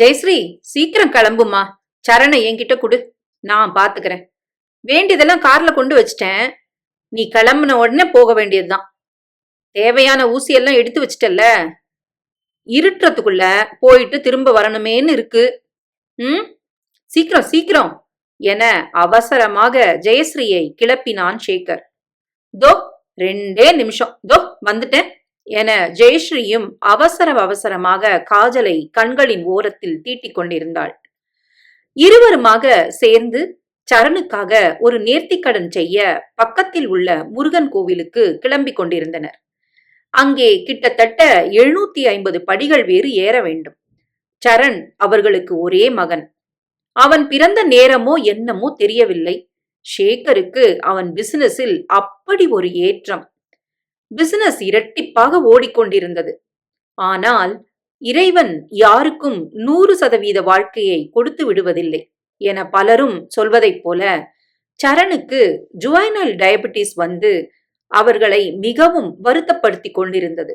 ஜெயஸ்ரீ சீக்கிரம் கிளம்புமா சரணை என்கிட்ட கொடு. நான் பாத்துக்கிறேன். வேண்டியதெல்லாம் கார்ல கொண்டு வச்சிட்டேன். நீ கிளம்புன உடனே போக வேண்டியதுதான். தேவையான ஊசியெல்லாம் எடுத்து வச்சிட்டல்ல? இருட்டுறதுக்குள்ள போயிட்டு திரும்ப வரணுமேன்னு இருக்கு. ம்? சீக்கிரம் சீக்கிரம். என அவசரமாக ஜெயஸ்ரீயை கிளப்பினான் சேகர். தோ ரெண்டே நிமிஷம். தோ வந்துட்டேன். என ஜெயஸ்ரீயும் அவசர அவசரமாக காஜலை கண்களின் ஓரத்தில் தீட்டிக் கொண்டிருந்தாள். இருவருமாக சேர்ந்து சரணுக்காக ஒரு நேர்த்திக்கடன் செய்ய பக்கத்தில் உள்ள முருகன் கோவிலுக்கு கிளம்பிக் கொண்டிருந்தனர். அங்கே கிட்டத்தட்ட எழுநூத்தி ஐம்பது படிகள் வேறு ஏற வேண்டும். சரண் அவர்களுக்கு ஒரே மகன். அவன் பிறந்த நேரமோ என்னமோ தெரியவில்லை. ஷேகருக்கு அவன் பிசினஸில் அப்படி ஒரு ஏற்றம். பிசினஸ் இரட்டிப்பாக ஓடிக்கொண்டிருந்தது. ஆனால் இறைவன் யாருக்கும் நூறு சதவீத வாழ்க்கையை கொடுத்து விடுவதில்லை என பலரும் சொல்வதைப் போல சரணுக்கு ஜுவைனல் டயபிட்டிஸ் வந்து அவர்களை மிகவும் வருத்தப்படுத்திக் கொண்டிருந்தது.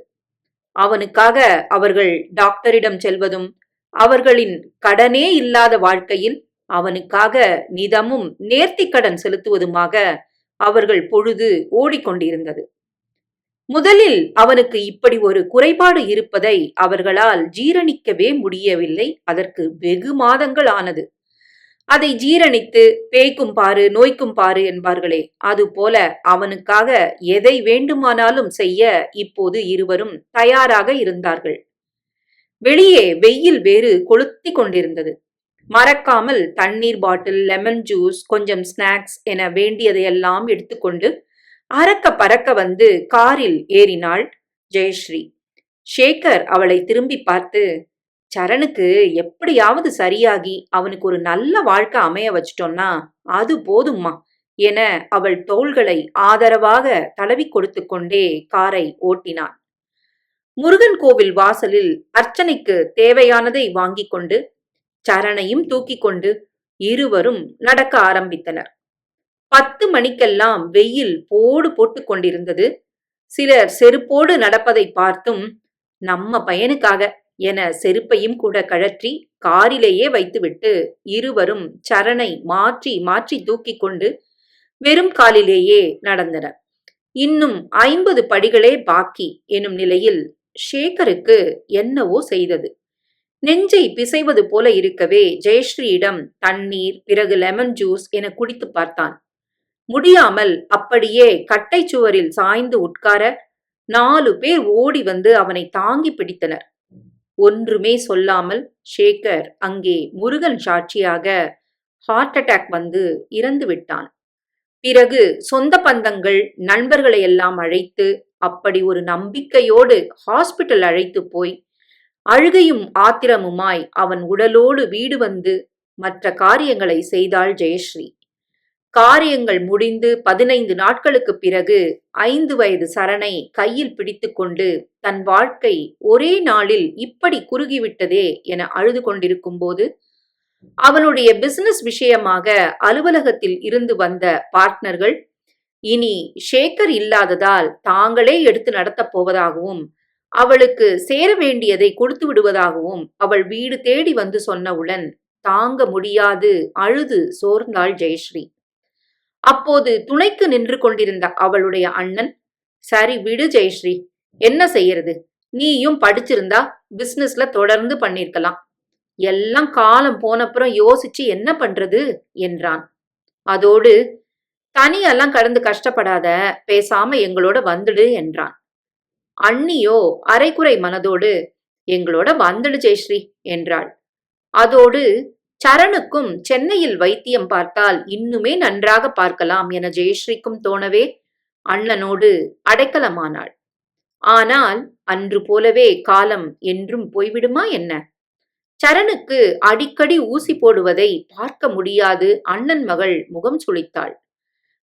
அவனுக்காக அவர்கள் டாக்டரிடம் செல்வதும் அவர்களின் கடனே இல்லாத வாழ்க்கையில் அவனுக்காக நிதமும் நேர்த்திக்கடன் செலுத்துவதுமாக அவர்கள் பொழுது ஓடிக்கொண்டிருந்தது. முதலில் அவனுக்கு இப்படி ஒரு குறைபாடு இருப்பதை அவர்களால் ஜீரணிக்கவே முடியவில்லை. அதற்கு வெகு மாதங்கள் ஆனது. அதை ஜீரணித்து பேய்க்கும் பாரு நோய்க்கும் பாரு என்பார்களே அதுபோல அவனுக்காக எதை வேண்டுமானாலும் செய்ய இப்போது இருவரும் தயாராக இருந்தார்கள். வெளியே வெயில் வேறு கொளுத்தி கொண்டிருந்தது. மறக்காமல் தண்ணீர் பாட்டில் லெமன் ஜூஸ் கொஞ்சம் ஸ்நாக்ஸ் என வேண்டியதையெல்லாம் எடுத்துக்கொண்டு அறக்க பறக்க வந்து காரில் ஏறினாள் ஜெயஸ்ரீ. ஷேகர் அவளை திரும்பி பார்த்து சரணுக்கு எப்படியாவது சரியாகி அவனுக்கு ஒரு நல்ல வாழ்க்கை அமைய வச்சிட்டோம்னா அது போதும்மா என அவள் தோள்களை ஆதரவாக தடவி கொடுத்து கொண்டே காரை ஓட்டினான் முருகன் கோவில் வாசலில் அர்ச்சனைக்கு தேவையானதை வாங்கிக் கொண்டு சரணையும் தூக்கிக் கொண்டு இருவரும் நடக்க ஆரம்பித்தனர். பத்து மணிக்கெல்லாம் வெயில் போடு போட்டுக் கொண்டிருந்தது. சிலர் செருப்போடு நடப்பதை பார்த்தும் நம்ம பையனுக்காக என செருப்பையும் கூட கழற்றி காரிலேயே வைத்துவிட்டு இருவரும் சரணை மாற்றி மாற்றி தூக்கிக் கொண்டு வெறும் காலிலேயே நடந்தனர். இன்னும் ஐம்பது படிகளே பாக்கி எனும் நிலையில் ஷேகருக்கு என்னவோ செய்தது. நெஞ்சை பிசைவது போல இருக்கவே ஜெயஸ்ரீயிடம் தண்ணீர் பிறகு லெமன் ஜூஸ் என குடித்து பார்த்தான். முடியாமல் அப்படியே கட்டை சுவரில் சாய்ந்து உட்கார நாலு பேர் ஓடி வந்து அவனை தாங்கி பிடித்தனர். ஒன்றுமே சொல்லாமல் ஷேகர் அங்கே முருகன் சாட்சியாக ஹார்ட் அட்டாக் வந்து இறந்து விட்டான். பிறகு சொந்த பந்தங்கள் நண்பர்களை எல்லாம் அழைத்து அப்படி ஒரு நம்பிக்கையோடு ஹாஸ்பிட்டல் அழைத்து போய் அழுகையும் ஆத்திரமுமாய் அவன் உடலோடு வீடு வந்து மற்ற காரியங்களை செய்தாள் ஜெயஸ்ரீ. காரியங்கள் முடிந்து பதினைந்து நாட்களுக்கு பிறகு ஐந்து வயது சரணை கையில் பிடித்துக்கொண்டு தன் வாழ்க்கை ஒரே நாளில் இப்படி குறுகிவிட்டதே என அழுது கொண்டிருக்கும் போது அவனுடைய பிசினஸ் விஷயமாக அலுவலகத்தில் இருந்து வந்த பார்ட்னர்கள் இனி ஷேகர் இல்லாததால் தாங்களே எடுத்து நடத்தப் போவதாகவும் அவளுக்கு சேர வேண்டியதை கொடுத்து விடுவதாகவும் அவள் வீடு தேடி வந்து சொன்னவுடன் தாங்க முடியாது அழுது சோர்ந்தாள் ஜெயஸ்ரீ. அப்போது துணைக்கு நின்று கொண்டிருந்த அவளுடைய அண்ணன் சரி விடு ஜெயஸ்ரீ என்ன செய்யறது? நீயும் படிச்சிருந்தா பிசினஸ்ல தொடர்ந்து பண்ணிருக்கலாம். எல்லாம் காலம் போனப்புறம் யோசிச்சு என்ன பண்றது? என்றான். அதோடு தனியெல்லாம் கடந்து கஷ்டப்படாத பேசாம எங்களோட வந்துடு என்றான். அண்ணியோ அரைக்குறை மனதோடு எங்களோட வந்துடு ஜெயஸ்ரீ என்றாள். அதோடு சரணுக்கும் சென்னையில் வைத்தியம் பார்த்தால் இன்னுமே நன்றாக பார்க்கலாம் என ஜெயஸ்ரீக்கும் தோணவே அண்ணனோடு அடைக்கலமானாள். ஆனால் அன்று போலவே காலம் என்றும் போய்விடுமா என்ன? சரணுக்கு அடிக்கடி ஊசி போடுவதை பார்க்க முடியாது அண்ணன் மகள் முகம் சுளித்தாள்.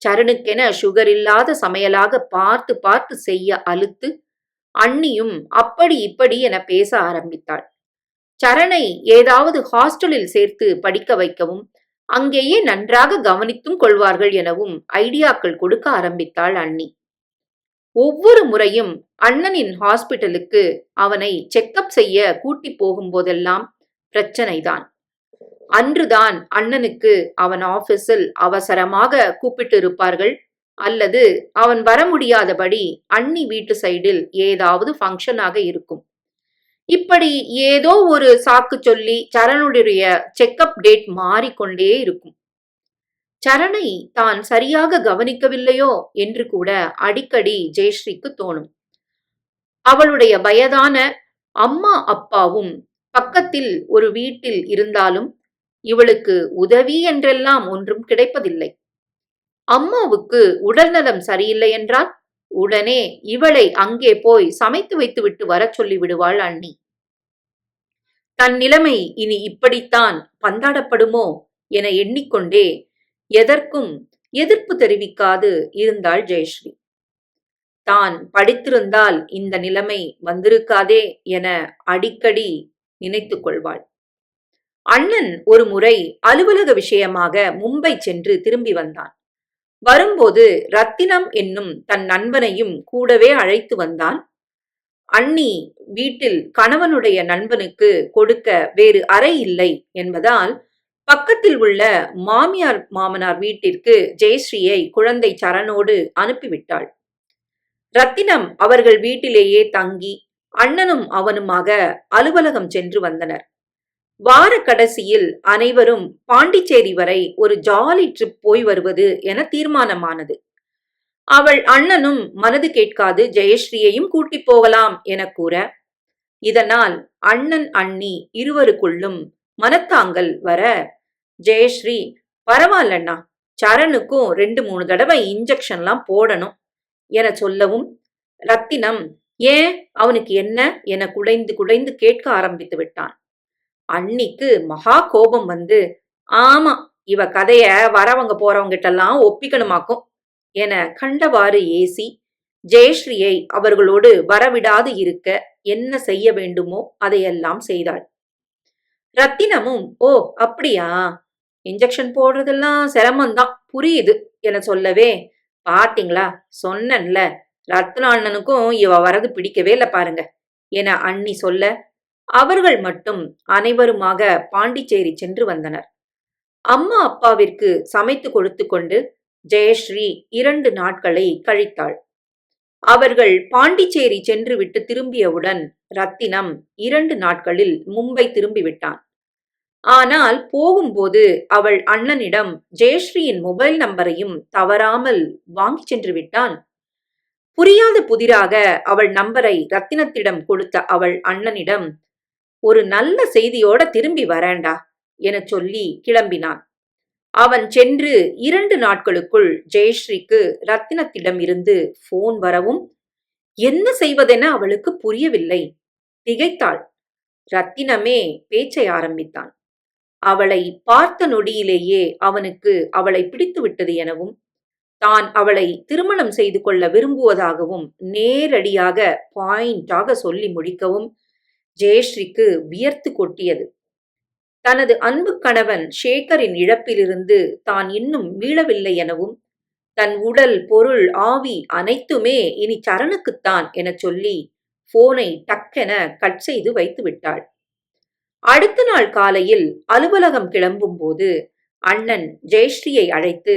சரணுக்கென சுகர் இல்லாத சமையலாக பார்த்து பார்த்து செய்ய அழுத்து அண்ணியும் அப்படி இப்படி என பேச ஆரம்பித்தாள். சரணை ஏதாவது ஹாஸ்டலில் சேர்த்து படிக்க வைக்கவும் அங்கேயே நன்றாக கவனித்தும் கொள்வார்கள் எனவும் ஐடியாக்கள் கொடுக்க ஆரம்பித்தாள் அண்ணி. ஒவ்வொரு முறையும் அண்ணனின் ஹாஸ்பிட்டலுக்கு அவனை செக்கப் செய்ய கூட்டி போகும்போதெல்லாம் பிரச்சனைதான். அன்றுதான் அண்ணனுக்கு அவன் ஆபீஸில் அவசரமாக கூப்பிட்டு இருப்பார்கள் அல்லது அவன் வர முடியாதபடி அண்ணி வீட்டு சைடில் ஏதாவது ஃபங்க்ஷனாக இருக்கும். இப்படி ஏதோ ஒரு சாக்கு சொல்லி சரணுடைய செக்கப் டேட் மாறிக்கொண்டே இருக்கும். சரணை தான் சரியாக கவனிக்கவில்லையோ என்று கூட அடிக்கடி ஜெயஸ்ரீக்கு தோணும். அவளுடைய வயதான அம்மா அப்பாவும் பக்கத்தில் ஒரு வீட்டில் இருந்தாலும் இவளுக்கு உதவி என்றெல்லாம் ஒன்றும் கிடைப்பதில்லை. அம்மாவுக்கு உடல்நலம் சரியில்லை என்றால் உடனே இவளை அங்கே போய் சமைத்து வைத்துவிட்டு வரச் சொல்லி விடுவாள் அண்ணி. தன் நிலைமை இனி இப்படித்தான் பந்தாடப்படுமோ என எண்ணிக்கொண்டே எதற்கும் எதிர்ப்பு தெரிவிக்காது இருந்தாள் ஜெயஸ்ரீ. தான் படித்திருந்தால் இந்த நிலைமை வந்திருக்காதே என அடிக்கடி நினைத்து கொள்வாள். அண்ணன் ஒரு முறை அலுவலக விஷயமாக மும்பை சென்று திரும்பி வந்தான். வரும்போது ரத்தினம் என்னும் தன் நண்பனையும் கூடவே அழைத்து வந்தான். அண்ணி வீட்டில் கணவனுடைய நண்பனுக்கு கொடுக்க வேறு அறை இல்லை என்பதால் பக்கத்தில் உள்ள மாமியார் மாமனார் வீட்டிற்கு ஜெயஸ்ரீயை குழந்தை சரணோடு அனுப்பிவிட்டாள். ரத்தினம் அவர்கள் வீட்டிலேயே தங்கி அண்ணனும் அவனுமாக அலுவலகம் சென்று வந்தனர். வார கடைசியில் அனைவரும் பாண்டிச்சேரி வரை ஒரு ஜாலி ட்ரிப் போய் வருவது என தீர்மானமானது. அவள் அண்ணனும் மனது கேட்காது ஜெயஸ்ரீயையும் கூட்டி போகலாம் என கூற இதனால் அண்ணன் அண்ணி இருவருக்குள்ளும் மனத்தாங்கல் வர ஜெயஸ்ரீ பரவாயில்லண்ணா சரணுக்கும் ரெண்டு மூணு தடவை இன்ஜெக்ஷன்லாம் போடணும் என சொல்லவும் ரத்தினம் ஏன்? அவனுக்கு என்ன? என குடைந்து குடைந்து கேட்க ஆரம்பித்து விட்டான். அன்னிக்கு மகா கோபம் வந்து ஆமா இவ கதைய வரவங்க போறவங்கிட்டெல்லாம் ஒப்பிக்கணுமாக்கும் என கண்டவாறு ஏசி ஜெயஸ்ரீயை அவர்களோடு வரவிடாது இருக்க என்ன செய்ய வேண்டுமோ அதையெல்லாம் செய்தாள். ரத்தினமும் ஓ அப்படியா? இன்ஜெக்ஷன் போடுறதெல்லாம் சிரமம்தான் புரியுது என சொல்லவே பாத்தீங்களா? சொன்னன்ல ரத்ன அண்ணனுக்கும் இவ வரது பிடிக்கவே இல்லை பாருங்க என அண்ணி சொல்ல அவர்கள் மட்டும் அனைவருமாக பாண்டிச்சேரி சென்று வந்தனர். அம்மா அப்பாவிற்கு சமைத்து கொடுத்து கொண்டு ஜெயஸ்ரீ இரண்டு நாட்களை கழித்தாள். அவர்கள் பாண்டிச்சேரி சென்று விட்டு திரும்பியவுடன் ரத்தினம் இரண்டு நாட்களில் மும்பை திரும்பிவிட்டான் ஆனால் போகும்போது அவள் அண்ணனிடம் ஜெயஸ்ரீயின் மொபைல் நம்பரையும் தவறாமல் வாங்கி சென்று விட்டான். புரியாத புதிராக அவள் நம்பரை ரத்தினத்திடம் கொடுத்த அவள் அண்ணனிடம் ஒரு நல்ல செய்தியோட திரும்பி வரேண்டா என சொல்லி கிளம்பினான். அவன் சென்று இரண்டு நாட்களுக்குள் ஜெயஸ்ரீக்கு ரத்தினத்திடம் இருந்து போன் வரவும் என்ன செய்வதென அவளுக்கு புரியவில்லை. திகைத்தாள். ரத்தினமே பேச்சை ஆரம்பித்தான். அவளை பார்த்த நொடியிலேயே அவனுக்கு அவளை பிடித்து விட்டது எனவும் தான் அவளை திருமணம் செய்து கொள்ள விரும்புவதாகவும் நேரடியாக பாயிண்டாக சொல்லி முடிக்கவும் ஜெயஸ்ரீக்கு வியர்த்து கொட்டியது. தனது அன்பு கணவன் ஷேகரின் இழப்பிலிருந்து தான் இன்னும் மீளவில்லை எனவும் தன் உடல் பொருள் ஆவி அனைத்துமே இனி சரணுக்குத்தான் என சொல்லி போனை டக்கென கட் செய்து வைத்து விட்டாள். அடுத்த நாள் காலையில் அலுவலகம் கிளம்பும் போது அண்ணன் ஜெயஸ்ரீயை அழைத்து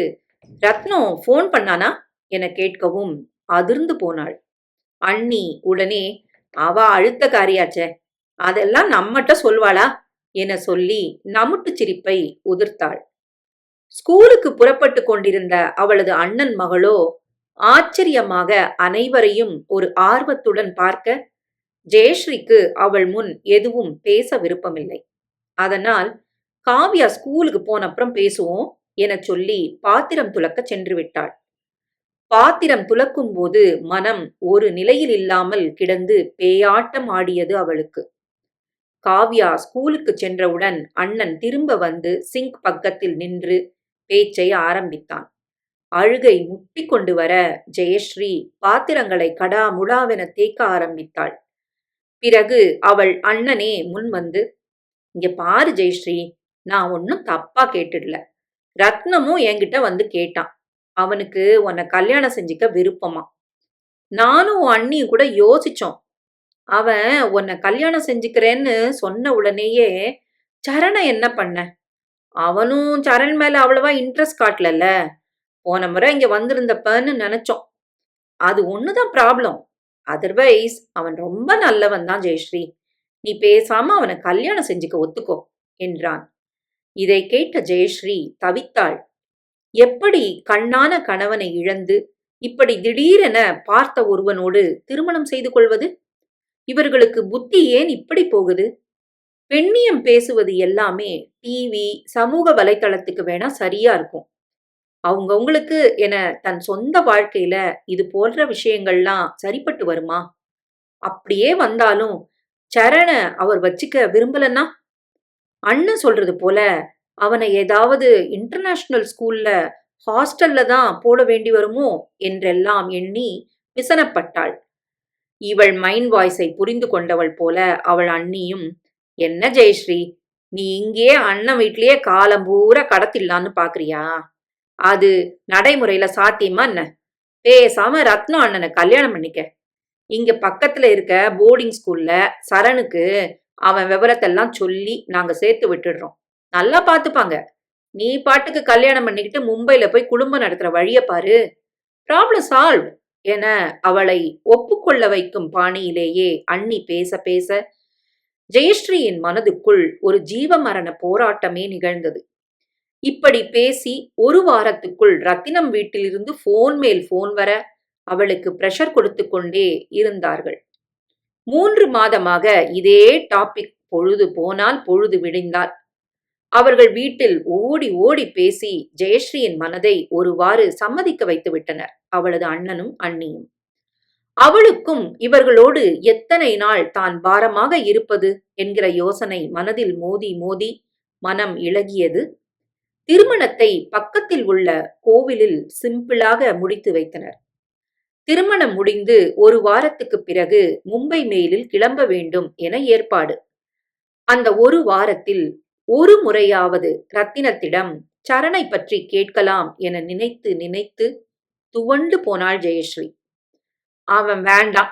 ரத்னோ போன் பண்ணானா? என கேட்கவும் அதிர்ந்து போனாள். அண்ணி உடனே அவ அழுத்த காரியாச்சே அதெல்லாம் நம்மகிட்ட சொல்வாளா? என சொல்லி நமுட்டு சிரிப்பை உதிர்த்தாள். ஸ்கூலுக்கு புறப்பட்டு கொண்டிருந்த அவளது அண்ணன் மகளோ ஆச்சரியமாக அனைவரையும் ஒரு ஆர்வத்துடன் பார்க்க ஜெயஸ்ரீக்கு அவள் முன் எதுவும் பேச விருப்பமில்லை. அதனால் காவ்யா ஸ்கூலுக்கு போன அப்புறம் பேசுவோம் என சொல்லி பாத்திரம் துலக்க சென்று விட்டாள். பாத்திரம் துலக்கும் போது மனம் ஒரு நிலையில் இல்லாமல் கிடந்து பேயாட்டம் ஆடியது அவளுக்கு. காவ்யா ஸ்கூலுக்கு சென்றவுடன் அண்ணன் திரும்ப வந்து சிங்க் பக்கத்தில் நின்று பேச்சை ஆரம்பித்தான். அழுகை முட்டி கொண்டு வர ஜெயஸ்ரீ பாத்திரங்களை கடா முடாவென தேக்க ஆரம்பித்தாள். பிறகு அவள் அண்ணனே முன் வந்து இங்க பாரு ஜெயஸ்ரீ நான் ஒன்னும் தப்பா கேட்டுடல. ரத்னமும் என்கிட்ட வந்து கேட்டான். அவனுக்கு உன்னை கல்யாணம் செஞ்சுக்க விருப்பமா? நானும் உன் அண்ணியும் கூட யோசிச்சோம். அவன் உன்னை கல்யாணம் செஞ்சுக்கிறேன்னு சொன்ன உடனேயே சரணை என்ன பண்ண? அவனும் சரண் மேல அவ்வளவா இன்ட்ரெஸ்ட் காட்டலல்ல. போன முறை இங்க வந்திருந்தப்பன்னு நினைச்சோம். அது ஒண்ணுதான் ப்ராப்ளம் அதர்வைஸ் அவன் ரொம்ப நல்லவன் தான் ஜெயஸ்ரீ. நீ பேசாம அவனை கல்யாணம் செஞ்சுக்க ஒத்துக்கோ என்றான். இதை கேட்ட ஜெயஸ்ரீ தவித்தாள். எப்படி கண்ணான கணவனை இழந்து இப்படி திடீரென பார்த்த ஒருவனோடு திருமணம் செய்து கொள்வது? இவர்களுக்கு புத்தி ஏன் இப்படி போகுது? பெண்ணியம் பேசுவது எல்லாமே டிவி சமூக வலைத்தளத்துக்கு வேணா சரியா இருக்கும். அவங்கவுங்களுக்கு என தன் சொந்த வாழ்க்கையில இது போன்ற விஷயங்கள்லாம் சரிப்பட்டு வருமா? அப்படியே வந்தாலும் சரண அவர் வச்சுக்க விரும்பலன்னா? அண்ணன் சொல்றது போல அவனை ஏதாவது இன்டர்நேஷனல் ஸ்கூல்ல ஹாஸ்டல்ல தான் போட வேண்டி வருமோ? என்றெல்லாம் எண்ணி விசனப்பட்டாள். இவள் மைண்ட் வாய்ஸை புரிந்து கொண்டவள் போல அவள் அண்ணியும் என்ன ஜெயஸ்ரீ நீ இங்கேயே அண்ணன் வீட்லயே காலம் பூரா கடத்திடலான்னு பாக்குறியா? அது நடைமுறையில சாத்தியமா என்ன? பேசாம ரத்னம் அண்ணனை கல்யாணம் பண்ணிக்க. இங்க பக்கத்துல இருக்க போர்டிங் ஸ்கூல்ல சரணுக்கு அவன் விவரத்தெல்லாம் சொல்லி நாங்க சேர்த்து விட்டுடுறோம். நல்லா பாத்துப்பாங்க. நீ பாட்டுக்கு கல்யாணம் பண்ணிக்கிட்டு மும்பைல போய் குடும்பம் நடத்துற வழிய பாரு. ப்ராப்ளம் சால்வ் என அவளை ஒப்புக்கொள்ள வைக்கும் பாணியிலேயே அண்ணி பேச பேச ஜெயஸ்ரீயின் மனதுக்குள் ஒரு ஜீவ மரண போராட்டமே நிகழ்ந்தது. இப்படி பேசி ஒரு வாரத்துக்குள் ரத்தினம் வீட்டிலிருந்து போன் மேல் போன் வர அவளுக்கு பிரஷர் கொடுத்து கொண்டே இருந்தார்கள். மூன்று மாதமாக இதே டாபிக் பொழுது போனால் பொழுது விடிந்தால் அவர்கள் வீட்டில் ஓடி ஓடி பேசி ஜெயஸ்ரீயின் மனதை ஒருவாறு சம்மதிக்க வைத்து விட்டனர். அவளது அண்ணனும் அண்ணியும். அவளுக்கும் இவர்களோடு எத்தனை நாள் தான் பாரமாக இருப்பது என்கிற யோசனை மனதில் மோதி மோதி மனம் இழகியது. திருமணத்தை பக்கத்தில் உள்ள கோவிலில் சிம்பிளாக முடித்து வைத்தனர். திருமணம் முடிந்து ஒரு வாரத்துக்கு பிறகு மும்பை மெயிலில் கிளம்ப வேண்டும் என ஏற்பாடு. அந்த ஒரு வாரத்தில் ஒரு முறையாவது ரத்தினத்திடம் சரணை பற்றி கேட்கலாம் என நினைத்து நினைத்து துவண்டு போனாள் ஜெயஸ்ரீ. அவன் வேண்டாம்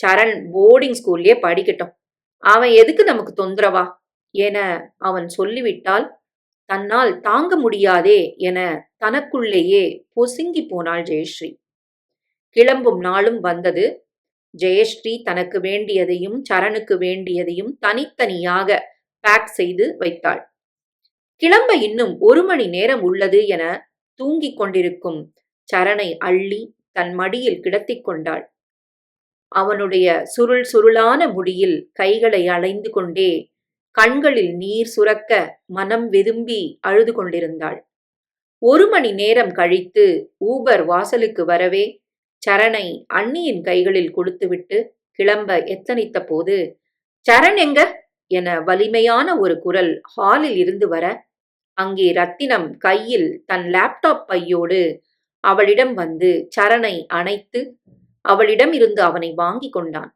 சரண் போர்டிங் ஸ்கூல்லே படிக்கட்டும். அவன் எதுக்கு நமக்கு தொந்தரவா என அவன் சொல்லிவிட்டால் தன்னால் தாங்க முடியாதே என தனக்குள்ளேயே பொசுங்கி போனாள் ஜெயஸ்ரீ. கிளம்பும் நாளும் வந்தது. ஜெயஸ்ரீ தனக்கு வேண்டியதையும் சரணுக்கு வேண்டியதையும் தனித்தனியாக பேக் செய்து வைத்தாள். கிளம்ப இன்னும் ஒரு மணி நேரம் உள்ளது என தூங்கிக் கொண்டிருக்கும் சரணை அள்ளி தன் மடியில் கிடத்திக் கொண்டாள். அவனுடைய சுருள் சுருளான முடியில் கைகளை அலைந்து கொண்டே கண்களில் நீர் சுரக்க மனம் வெதும்பி அழுது கொண்டிருந்தாள். ஒரு மணி நேரம் கழித்து ஊபர் வாசலுக்கு வரவே சரணை அண்ணியின் கைகளில் கொடுத்துவிட்டு கிளம்ப எத்தனித்த போது சரண் எங்க? என வலிமையான ஒரு குரல் ஹாலில் இருந்து வர அங்கே ரத்தினம் கையில் தன் லேப்டாப் பையோடு அவளிடம் வந்து சரணை அணைத்து அவளிடம் இருந்து அவனை வாங்கி கொண்டான்.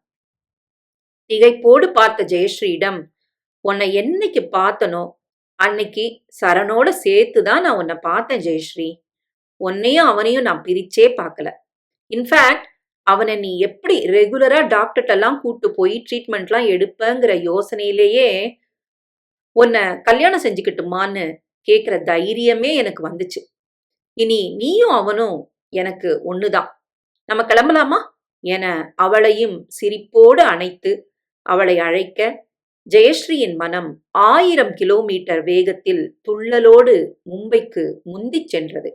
திகைப்போடு பார்த்த ஜெயஸ்ரீயிடம் உன்னை என்னைக்கு பார்த்தனோ அன்னைக்கு சரணோட சேர்த்து தான் நான் உன்னை பார்த்தேன் ஜெயஸ்ரீ. உன்னையும் அவனையும் நான் பிரிச்சே பார்க்கல. இன்ஃபேக்ட் அவனை நீ எப்படி ரெகுலரா டாக்டர்கிட்டலாம் கூட்டு போய் ட்ரீட்மெண்ட்லாம் எடுப்பங்கிற யோசனையிலேயே உன்னை கல்யாணம் செஞ்சுக்கிட்டுமான்னு கேட்குற தைரியமே எனக்கு வந்துச்சு. இனி நீயும் அவனும் எனக்கு ஒண்ணுதான். நம்ம கிளம்பலாமா? என அவளையும் சிரிப்போடு அணைத்து அவளை அழைக்க ஜெயஸ்ரீயின் மனம் ஆயிரம் கிலோமீட்டர் வேகத்தில் துள்ளலோடு மும்பைக்கு முந்திச் சென்றது.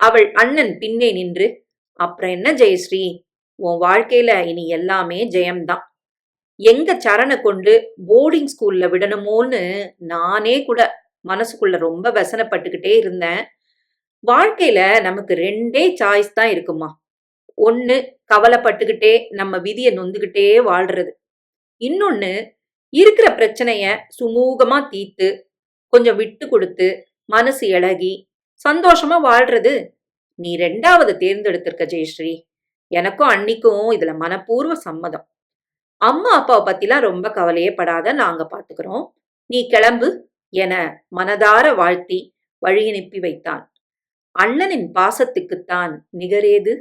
அவள் அண்ணன் பின்னே நின்று அப்புறம் என்ன ஜெயஸ்ரீ? உன் வாழ்க்கையில இனி எல்லாமே ஜெயம்தான். எங்க சரண கொண்டு போர்டிங் ஸ்கூல்ல விடணுமோன்னு நானே கூட மனசுக்குள்ள ரொம்ப வசனப்பட்டுக்கிட்டே இருந்தேன். வாழ்க்கையில நமக்கு ரெண்டே சாய்ஸ் தான் இருக்குமா? ஒன்னு கவலைப்பட்டுக்கிட்டே நம்ம விதியை நொந்துக்கிட்டே வாழ்றது. இன்னொன்னு இருக்கிற பிரச்சனைய சுமூகமா தீர்த்து கொஞ்சம் விட்டு கொடுத்து மனசு இழகி சந்தோஷமா வாழ்றது நீ ரெண்டாவது தேர்ந்தெடுத்திருக்க ஜெயஸ்ரீ. எனக்கும் அன்னிக்கும் இதுல மனப்பூர்வ சம்மதம். அம்மா அப்பாவை பத்திலாம் ரொம்ப கவலையே படாத நாங்க பாத்துக்கிறோம். நீ கிளம்பு என மனதார வாழ்த்தி வழியனுப்பி வைத்தான். அண்ணனின் பாசத்துக்குத்தான் நிகரேது